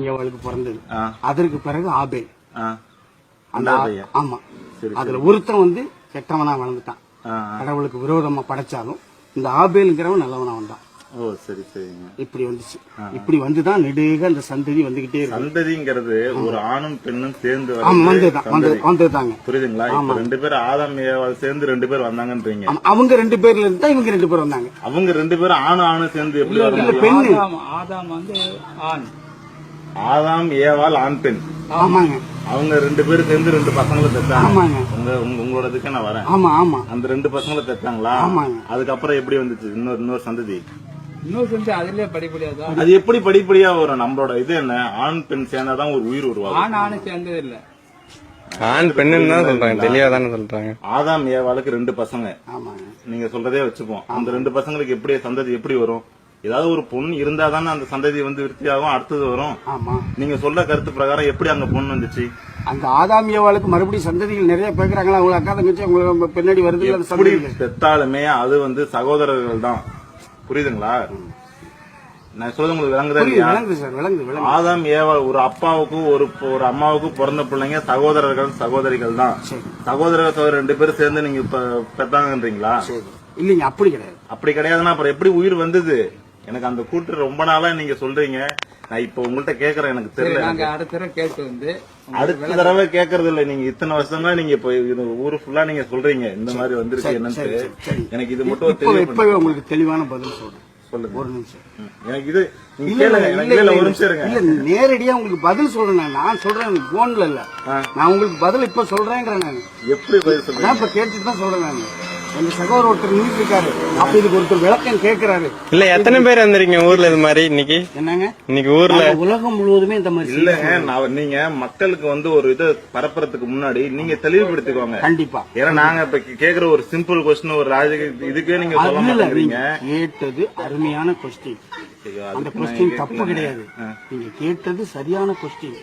ஏவாளுக்கு பிறந்தது. அதற்கு பிறகு ஆபேல் ஆ. அந்த? ஆமா. அதுல ஒருத்தன் வந்து கெட்டவனா வளர்ந்துட்டான். கடவுளுக்கு விரோதமா படைச்சாலும் இந்த ஆபேலுங்கிறவன் நல்லவனா வந்தான். ஓ சரி சரிங்க. இப்படி வந்துச்சு. இப்படி வந்துதான் நெடுக அந்த சந்ததி வந்துகிட்டே இருக்கு. சந்ததிங்கிறது ஒரு ஆணும் பெண்ணும் சேர்ந்து. வந்துதாங்க புரியுதுங்களா? இப்ப ரெண்டு பேரும் ஆதாம் சேர்ந்து ரெண்டு பேர் வந்தாங்கன்றீங்க. அவங்க ரெண்டு பேர்ல இருந்தா இவங்க ரெண்டு பேரும் வந்தாங்க. அவங்க ரெண்டு பேரும் ஆணும் ஆணும் சேர்ந்து எப்படி ஆதாம் ஆதாம் வந்து ஆண். ஆதாம் ஏவாள் ஆண் பெண். ஆமாங்க. அவங்க ரெண்டு பேரும் சேர்ந்து ரெண்டு பசங்களை பெற்றாங்க ஆமாங்க. உங்க உங்க- உங்களோடதுக்கு நான் வரேன். ஆமா ஆமா. அந்த ரெண்டு பசங்களை ஆமாங்க. அதுக்கப்புறம் எப்படி வந்துச்சு? இன்னொரு இன்னொரு சந்ததி. அதுலயே அது எப்படி படிப்படியா வரும்? நம்மளோட இது என்ன? ஆண் பெண் சேர்ந்தாதான் ஒரு உயிர் உருவாகும். ஆண் ஆணு சேர்ந்தது இல்ல ஆண் பெண்ணுன்னு தான் சொல்றாங்க. தெளிவா தானே சொல்றாங்க. ஆதாம் ஏவாளுக்கு ரெண்டு பசங்க. ஆமாங்க. நீங்க சொல்றதே வச்சுப்போம். அந்த ரெண்டு பசங்களுக்கு எப்படி சந்ததி எப்படி வரும்? ஏதாவது ஒரு பொண்ணு இருந்தா தானே அந்த சந்ததி வந்து விருத்தியாகும் அடுத்தது வரும். ஆமா. நீங்க சொல்ற கருத்து பிரகாரம் எப்படி அங்க பொண்ணு வந்துச்சு? அந்த ஆதாமியவாளுக்கு மறுபடியும் சந்ததிகள் நிறைய பேக்குறாங்களா அவங்க அக்கா தங்கச்சி உங்களுக்கு பின்னாடி வருது அந்த எப்படி சந்ததிகள்? பெத்தாலுமே அது வந்து சகோதரர்கள் தான். புரியுதுங்களா? நான் சொல்றது உங்களுக்கு விளங்குது ஆதாம் ஏவா ஒரு அப்பாவுக்கும் ஒரு ஒரு அம்மாவுக்கும் பிறந்த பிள்ளைங்க சகோதரர்கள் சகோதரிகள் தான். சகோதரர் சகோதரர் ரெண்டு பேரும் சேர்ந்து நீங்க இப்ப பெத்தாங்கன்றீங்களா? இல்லைங்க அப்படி கிடையாது. அப்படி கிடையாதுன்னா அப்புறம் எப்படி உயிர் வந்தது? எனக்கு அந்த கூற்று ரொம்ப நாளா நீங்க சொல்றீங்க. நான் இப்ப உங்கள்ட்ட கேக்குறேன் எனக்கு தெரியல நாங்க அடுத்த தடவை கேட்டு வந்து அடுத்த தடவை கேக்குறது இல்ல நீங்க இத்தனை வருஷமா நீங்க இப்ப இது ஊரு ஃபுல்லா நீங்க சொல்றீங்க. இந்த மாதிரி வந்துருச்சு என்னன்ட்டு. சரி. எனக்கு இது மட்டும் இப்பவே உங்களுக்கு தெளிவான பதில் சொல்றேன். சொல்லுங்க. ஒரு நிமிஷம். எனக்கு இது ஒரு நிமிஷம் இருங்க. இல்ல நேரடியா உங்களுக்கு பதில் சொல்றேன் நான். சொல்றேன் போன்ல இல்ல. நான் உங்களுக்கு பதில் இப்ப சொல்றேங்கிறேன் நான். எப்படி பதில் சொல்றீங்க? நான் இப்ப கேட்டுட்டு தான் சொல்றேன் நான். எங்க சகோதரர் ஒருத்தர் நின்று இருக்காரு அப்ப இதுக்கு ஒருத்தர் விளக்கம் கேட்கிறாரு இல்ல எத்தனை பேர் வந்திருக்கீங்க ஊர்ல இது மாதிரி இன்னைக்கு? என்னங்க? இன்னைக்கு ஊர்ல உலகம் முழுவதுமே இந்த மாதிரி இல்லங்க நான் நீங்க மக்களுக்கு வந்து ஒரு இதை பரப்புறதுக்கு முன்னாடி நீங்க தெளிவுபடுத்திக்கோங்க. கண்டிப்பா. ஏன்னா நாங்க இப்ப கேக்குற ஒரு சிம்பிள் கொஸ்டின் ஒரு ராஜக இதுக்கே நீங்க சொல்ல மாட்டேங்கிறீங்க கேட்டது அருமையான கொஸ்டின் அந்த கொஸ்டின் தப்பு. கிடையாது. நீங்க கேட்டது சரியான கொஸ்டின்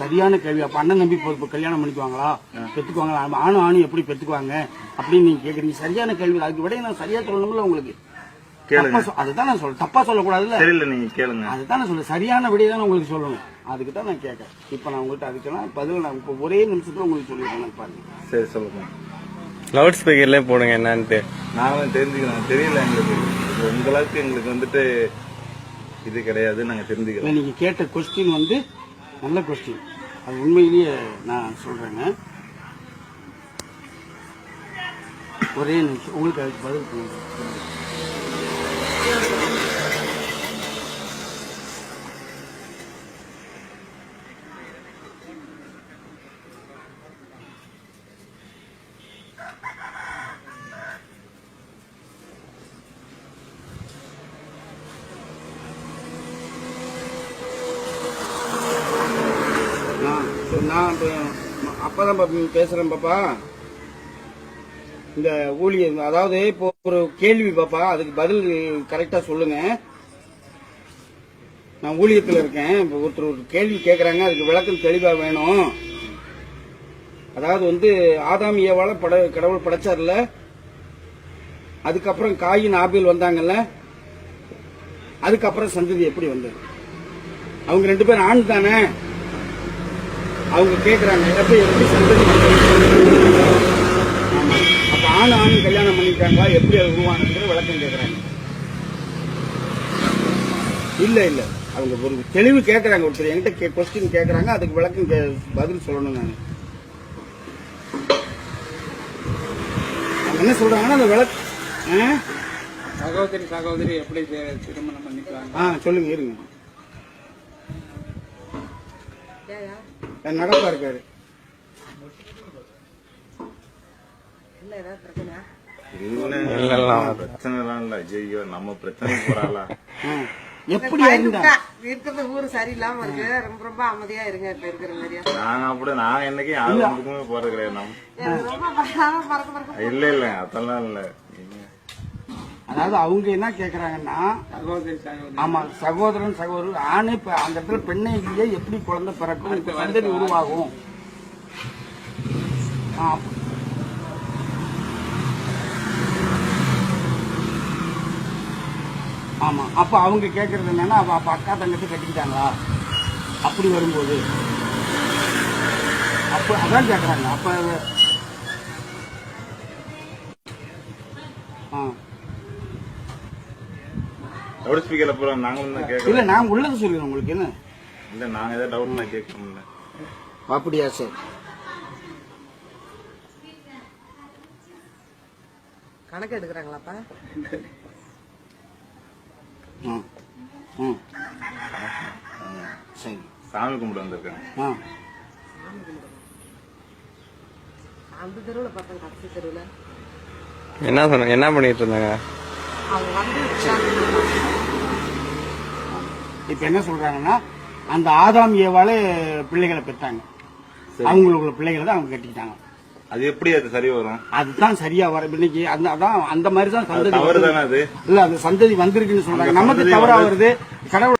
சரியான கேள்வி. அப்ப அண்ணன் நம்பி இப்போ கல்யாணம் பண்ணிக்குவாங்களா? பெத்துக்குவாங்களா? ஆமா, ஆணும் ஆணும் எப்படி பெத்துக்குவாங்க? அப்படின்னு நீங்க கேக்குறீங்க. சரியான கேள்வி. அதுக்கு விட நான் சரியா சொல்லணும்ல உங்களுக்கு. அதுதான் நான் சொல்றேன். தப்பா சொல்லக்கூடாதுல்ல. தெரியல நீங்க கேளுங்க. அதுதான் நான் சொல்றேன். சரியான விடையை தான் உங்களுக்கு சொல்லணும். அதுக்கு தான் நான் கேட்கறேன். இப்ப நான் உங்கள்கிட்ட அதுக்கெல்லாம் பதில் நான் இப்போ ஒரே நிமிஷத்துல உங்களுக்கு சொல்லிடுறேன். பாருங்க. சரி சொல்லுங்க. லவுட் ஸ்பீக்கர்ல போடுங்க என்னன்ட்டு. நாங்களும் தெரிஞ்சுக்கிறோம். தெரியல எங்களுக்கு. இது உங்களுக்கு எங்களுக்கு வந்துட்டு இது கிடையாது நாங்க தெரிஞ்சுக்கிறோம். நீங்க கேட்ட கொஸ்டின் வந்து நல்ல கொஸ்டின் அது உண்மையிலேயே நான் சொல்கிறேங்க ஒரே நிமிஷம். உங்களுக்கு அதுக்கு பதில் பண்ணுறேன் நான் சரி, தான் இப்ப பாப்பா பேசுறேன் பாப்பா. இந்த ஊழியர் அதாவது இப்போ ஒரு கேள்வி பாப்பா அதுக்கு பதில் கரெக்டா சொல்லுங்க. நான் ஊழியத்துல இருக்கேன் இப்போ ஒருத்தர் ஒரு கேள்வி கேட்கறாங்க அதுக்கு விளக்கம் தெளிவா வேணும். அதாவது வந்து ஆதாம் ஏவால பட கடவுள் படைச்சார்ல? அதுக்கப்புறம் காயின் ஆபில் வந்தாங்கல்ல? அதுக்கப்புறம் சந்ததி எப்படி வந்தது? அவங்க ரெண்டு பேரும் ஆண் தானே? அவங்க கேக்குறாங்க எப்படி எப்படி சந்ததி. அப்ப ஆண் ஆண் கல்யாணம் பண்ணிருக்காங்களா எப்படி அது உருவானதுங்கிற விளக்கம் கேக்குறாங்க. இல்ல இல்ல. அவங்க ஒரு தெளிவு கேக்குறாங்க ஒருத்தர் என்கிட்ட கொஸ்டின் கேக்குறாங்க அதுக்கு விளக்கம் கே- பதில் சொல்லணும் நான். என்ன சொல்றாங்கன்னா அந்த விளக்கு ஆ? சகோதரி சகோதரி எப்படி திருமணம் பண்ணிக்குவாங்க ஆ சொல்லுங்க இருங்க. நடப்பா இருக்காரு. எப்படி இருக்கிறது ஊரு சரியில்லாம இருக்கு. ரொம்ப ரொம்ப அமைதியா இருங்க இப்ப இருக்கிற மாதிரியா? நாங்க அப்படி நான் என்னைக்கு யாரும் வந்துக்குமே போறது கிடையாது. நம்ம இல்ல இல்ல. அதெல்லாம் இல்ல. அதாவது அவங்க என்ன சகோதரி ஆமா சகோதரன் சகோதரர் ஆணு அந்த இடத்துல பெண்ணை இல்லையே எப்படி குழந்தை பிறக்கும் சந்ததி உருவாகும். ஆமா அப்ப அவங்க கேக்குறது என்னன்னா அப்ப அக்கா தங்கச்சி கட்டிக்கிட்டாங்களா அப்படி வரும்போது அப்ப அதான் கேக்குறாங்க அப்ப ஆ. லவுட் ஸ்பீக்கர் அப்புறம் நாங்களும் தான் இல்ல கேட்கல நான் உள்ளது சொல்லுறேன் உங்களுக்கு என்ன? இல்ல நாங்க ஏதாவது டவுட்னா கேட்கணும்ல. அப்படியா சார். கணக்கு எடுக்கிறாங்களாப்பா? ம் ம் சரி. சாமி கும்பிட வந்திருக்காங்க ஆ. அந்த தெருவில் பார்த்தேன் கடைசி தெருவில். என்ன சொன்ன என்ன பண்ணிட்டு இருந்தாங்க? அவங்க வந்து இப்ப என்ன சொல்றாங்கன்னா அந்த ஆதாம் ஏவாலே பிள்ளைகளை பெற்றாங்க. அவங்களுக்குள்ள பிள்ளைகளை தான் அவங்க கட்டிக்கிட்டாங்க. அது எப்படி அது சரி வரும்? அதுதான் சரியா வர இன்னைக்கு அந்த அதான் அந்த மாதிரி தான் சந்ததி இல்ல அது சந்ததி வந்திருக்குன்னு சொல்றாங்க. அந்த நமக்கு தவறா வருது. கடவுள்